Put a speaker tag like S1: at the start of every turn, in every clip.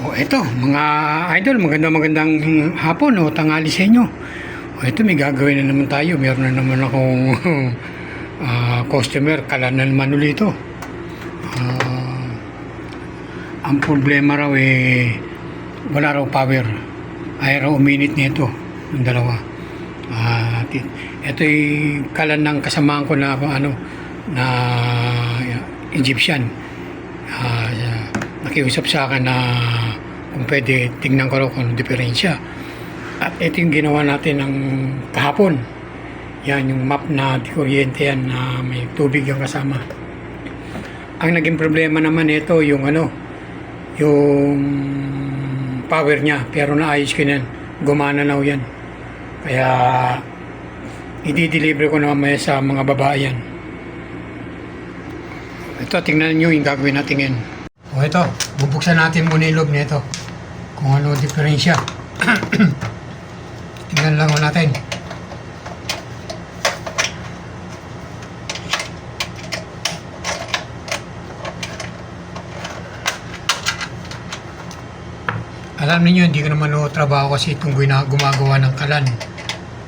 S1: O eto, mga idol, magandang magandang hapon o tangali sa inyo. O eto, may gagawin na naman tayo. Meron na naman akong ah, customer, kala na naman ulit ito. Ah, ang problema raw eh, wala raw power. Ay raw uminit nito, yung dalawa. Ah, ti- ito ay kalan ng kasamaan ko na ano na Egyptian. Ah, nakiusap sa akin na kung pwede tingnan ko raw kung diferensya. At ito yung ginawa natin ng kahapon. Yan yung map na di kuryente yan na may tubig yung kasama. Ang naging problema naman ito yung ano, yung power niya. Pero naayos ko yan. Gumana na yan. Kaya i-deliver ko na mamaya sa mga babae yan. Ito, tingnan nyo yung gagawin natin ngayon. O ito, bubuksan natin muna yung loob nito. Kung ano diferensya. tingnan lang natin. Alam niyo hindi ko naman no, trabaho kasi itong gumagawa ng kalan.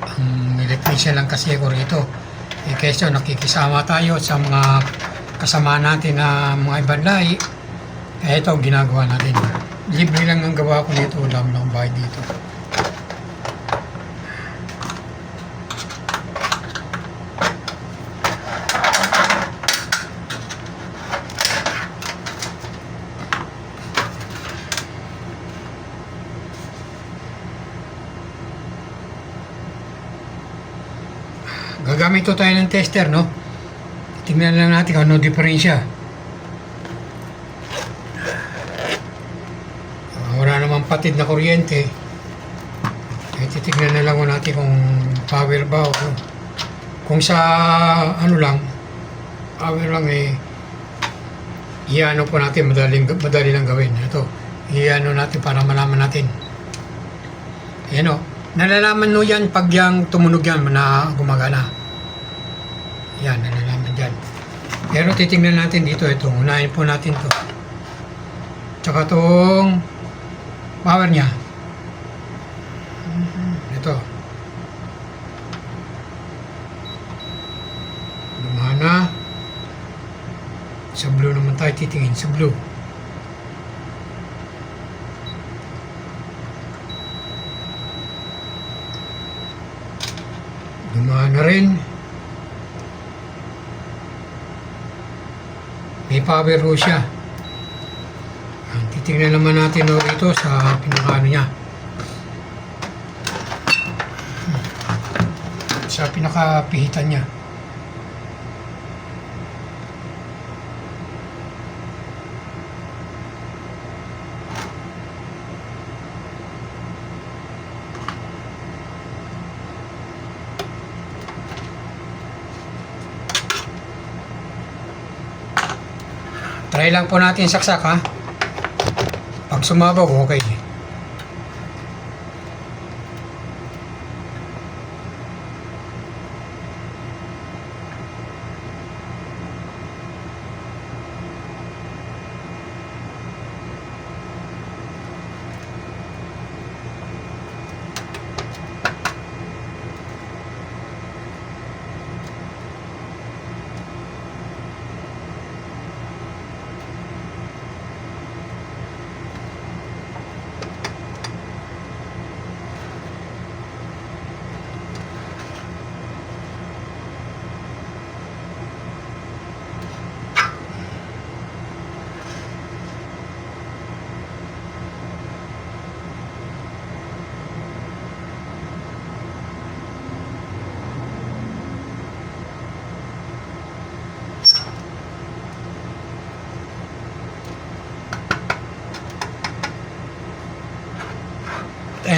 S1: Ang electrician lang kasi ako rito. Eh, kesa nakikisama tayo sa mga kasama natin na mga ibang lahi. Kaya ito ginagawa natin. Libre lang ang gawa ko nito. Wala mo lang bayad dito. Gagamit to tayo ng tester, no? Tingnan lang natin kung ano diferensya. Patid na kuryente. Eh, titignan na lang natin kung power ba o kung, kung sa ano lang, power lang eh, iano po natin, madaling, madali lang gawin. Ito, iano natin para malaman natin. Ayan o. Nalalaman nyo yan pag yung tumunog yan na gumagana. Yan, nalalaman dyan. Pero titingnan natin dito ito. Unahin po natin to. Tsaka itong power niya. Ito. Lumana. Sa blue naman tayo titingin. Sa blue. Dumaan na rin. May power ho siya. Titingnan naman natin ho ito sa pinakaano niya. Sa pinakapihitan niya. Try lang po natin saksak ha. Pag sumabog, okay.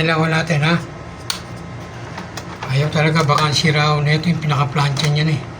S1: Lang natin ha. Ayaw talaga baka sira na ito yung pinaka-plancha niyan eh.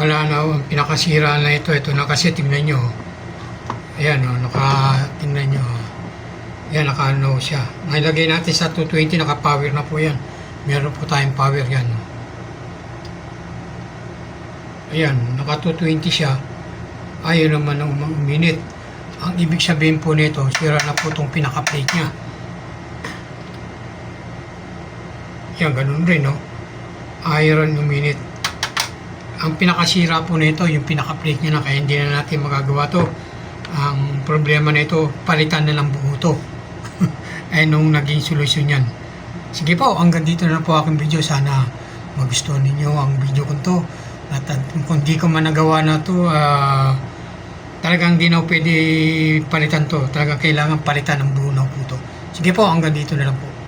S1: Ayan, oh, ang pinakasira na ito. Ito na kasi, tingnan nyo. Ayan, oh, naka, tingnan nyo. Ayan, naka ano siya. Nailagay natin sa 220, naka-power na po yan. Meron po tayong power yan. oh. Ayan, naka 220 siya. Ayaw naman na um- uminit. Ang ibig sabihin po nito, sira na po itong pinaka-plate niya. Yan, ganun rin, no? Iron uminit. Ang pinakasira po nito, yung pinaka-plate niya na kaya hindi na natin magagawa to. Ang problema nito, palitan na lang buo to. Ay nung naging solusyon yan. Sige po, hanggang dito na po aking video. Sana magustuhan ninyo ang video ko to. At kung di ko man nagawa na to, ah, talagang di na pwede palitan to. Talagang kailangan palitan ng buo na po to. Sige po, hanggang dito na lang po.